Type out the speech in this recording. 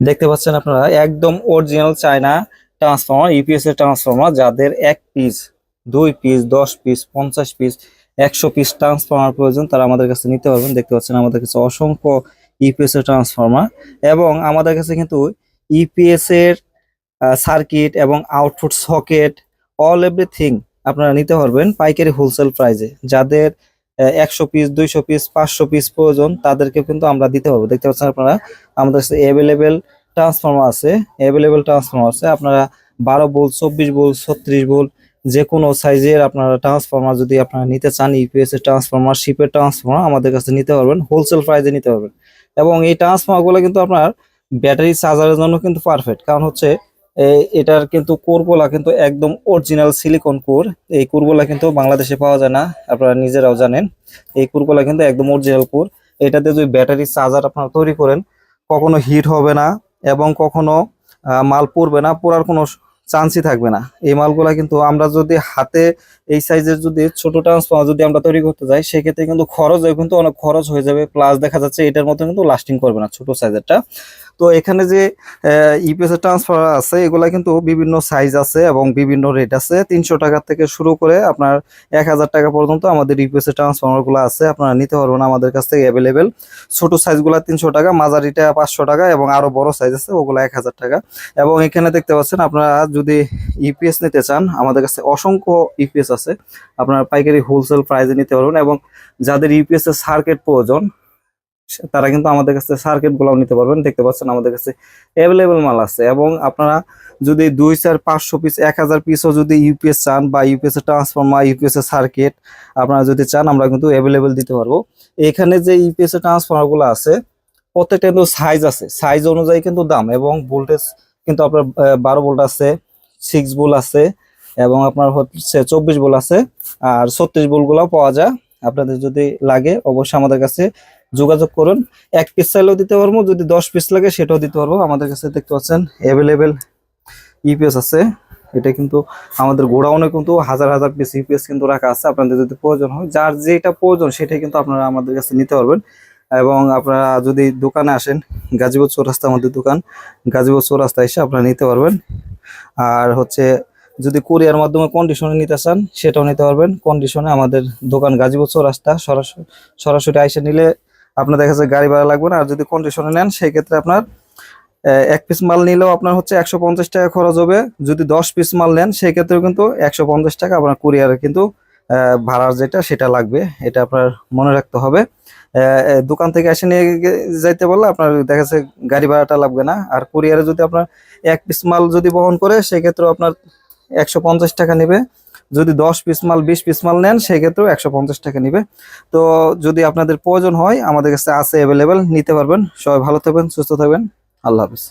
দেখতে পাচ্ছেন আপনারা, একদম অরিজিনাল চায়না ট্রান্সফর্মার ইপিএস এর ট্রান্সফর্মার যাদের এক পিস দুই পিস দশ পিস পঞ্চাশ পিস একশো পিস ট্রান্সফর্মার প্রয়োজন, তারা আমাদের কাছে নিতে পারবেন। দেখতে পাচ্ছেন আমাদের কাছে অসংখ্য ইপিএস এর ট্রান্সফর্মার এবং আমাদের কাছে কিন্তু ইপিএস এর সার্কিট এবং আউটপুট সকেট অল এভরিথিং আপনারা নিতে পারবেন পাইকারি হোলসেল প্রাইজে যাদের একশো পিস দুইশো পিস পাঁচশো পিস প্রয়োজন, তাদেরকে কিন্তু আমরা দিতে পারব। দেখতে পাচ্ছেন আপনারা, আমাদের কাছে অ্যাভেলেবেল ট্রান্সফর্মার আছে অ্যাভেলেবেল ট্রান্সফর্মার আছে। আপনারা বারো বোল চব্বিশ বোল ছত্রিশ বোল যে কোনো সাইজের আপনারা ট্রান্সফর্মার যদি আপনারা নিতে চান, ইপিএস এর ট্রান্সফর্মার শিপের ট্রান্সফর্মার আমাদের কাছে নিতে পারবেন হোলসেল প্রাইজে নিতে পারবেন। এবং এই ট্রান্সফর্মারগুলো কিন্তু আপনার ব্যাটারি চার্জারের জন্য কিন্তু পারফেক্ট কারণ হচ্ছে এটার কিন্তু কোরগুলা কিন্তু একদম অরিজিনাল সিলিকন কোর। এই কোরগুলা কিন্তু বাংলাদেশে পাওয়া যায় না, আপনারা নিজেরাও জানেন। এই কোরগুলা কিন্তু একদম অরিজিনাল কোর। এটাতে যদি ব্যাটারি চার্জার আপনারা তৈরি করেন, কখনো হিট হবে না এবং কখনো মাল পড়বে না, পড়ার কোনো চান্সই থাকবে না। এই মালগুলা কিন্তু আমরা যদি হাতে, এই সাইজের যদি ছোট ট্রান্সফর্মার যদি আমরা তৈরি করতে যাই, সেক্ষেত্রে কিন্তু খরচ কিন্তু অনেক খরচ হয়ে যাবে। প্লাস দেখা যাচ্ছে এটার মতো কিন্তু লাস্টিং করবে না ছোট সাইজেরটা তো এখানে যে ইপিএস এর ট্রান্সফার আছে, এগুলা কিন্তু বিভিন্ন সাইজ আছে এবং বিভিন্ন রেট আছে। তিনশো টাকা থেকে শুরু করে আপনার এক হাজার টাকা পর্যন্ত আমাদের ইপিএস এর ট্রান্সফর্মারগুলো আছে, আপনারা নিতে পারবেন আমাদের কাছ থেকে অ্যাভেলেবেল ছোট সাইজগুলো তিনশো টাকা, মাঝারিটা পাঁচশো টাকা এবং আরও বড় সাইজ আছে, ওগুলো এক হাজার টাকা। এবং এখানে দেখতে পাচ্ছেন আপনারা যদি ইপিএস নিতে চান, আমাদের কাছে অসংখ্য ইপিএস আছে। আপনারা পাইকারি হোলসেল প্রাইসে নিতে পারবেন এবং যাদের ইপিএস এর সার্কিট প্রয়োজন তারা কিন্তু আমাদের কাছে সার্কিট গুলাও নিতে পারবেন। দেখতে পাচ্ছেন আমাদের কাছে অ্যাভেলেবেল মাল আছে এবং আপনারা যদি দুই, চার, পাঁচশো পিস এক হাজার পিসও যদি ইউপিএস চান বা ইউপিএস এর ট্রান্সফর্মার ইউপিএস এর সার্কিট আপনারা যদি চান, আমরা কিন্তু অ্যাভেলেবেল দিতে পারব। এখানে যে ইউপিএস এর ট্রান্সফর্মারগুলো আছে, প্রত্যেকটা কিন্তু সাইজ আছে। সাইজ অনুযায়ী কিন্তু দাম এবং ভোল্টেজ কিন্তু আপনার বারো ভোল্ট আছে সিক্স ভোল্ট আছে এবং আপনার হচ্ছে চব্বিশ ভোল্ট আছে আর ছত্রিশ ভোল্ট গুলাও পাওয়া যায়। আপনাদের যদি লাগে, অবশ্যই আমাদের কাছে যোগাযোগ করুন। এক পিস চাইলেও দিতে পারব, যদি দশ পিস লাগে সেটাও দিতে পারব। আমাদের কাছে দেখতে পাচ্ছেন অ্যাভেলেবেল ইপিএস আছে। এটা কিন্তু আমাদের গোডাউনে কিন্তু হাজার হাজার পিস ইপিএস কিন্তু রাখা আছে। আপনাদের যদি প্রয়োজন হয়, যার যেটা প্রয়োজন সেটাই কিন্তু আপনারা আমাদের কাছে নিতে পারবেন। এবং আপনারা যদি দোকানে আসেন, গাজীপুর চৌরাস্তা আমাদের দোকান, গাজীপুর চৌরাস্তা এসে আপনারা নিতে পারবেন। আর হচ্ছে যদি কুরিয়ার মাধ্যমে কন্ডিশনে নিতে চান, সেটাও নিতে পারবেন। কন্ডিশনে আমাদের দোকান গাজীপুর চৌরাস্তা সরাসরি সরাসরি আইসে নিলে আপনার দেখা যাচ্ছে গাড়ি ভাড়া লাগবে না। আর যদি কন্ডিশনে নেন সেই ক্ষেত্রে আপনার এক পিস মাল নিলেও আপনার হচ্ছে একশো পঞ্চাশ টাকা খরচ হবে। যদি দশ পিস মাল নেন সেই ক্ষেত্রেও কিন্তু একশো পঞ্চাশ টাকা আপনার কুরিয়ারে কিন্তু ভাড়ার যেটা, সেটা লাগবে। এটা আপনার মনে রাখতে হবে। দোকান থেকে এসে নিয়ে যাইতে বললে আপনার দেখা যাচ্ছে গাড়ি ভাড়াটা লাগবে না। আর কুরিয়ারে যদি আপনার এক পিস মাল যদি বহন করে, সেক্ষেত্রেও আপনার একশো পঞ্চাশ টাকা নেবে। যদি দশ পিস মাল, বিশ পিস মাল নেন, সেক্ষেত্রেও একশো পঞ্চাশ টাকা নিবে। তো যদি আপনাদের প্রয়োজন হয়, আমাদের কাছে আছে অ্যাভেলেবেল নিতে পারবেন। সবাই ভালো থাকবেন, সুস্থ থাকবেন। আল্লাহ হাফিজ।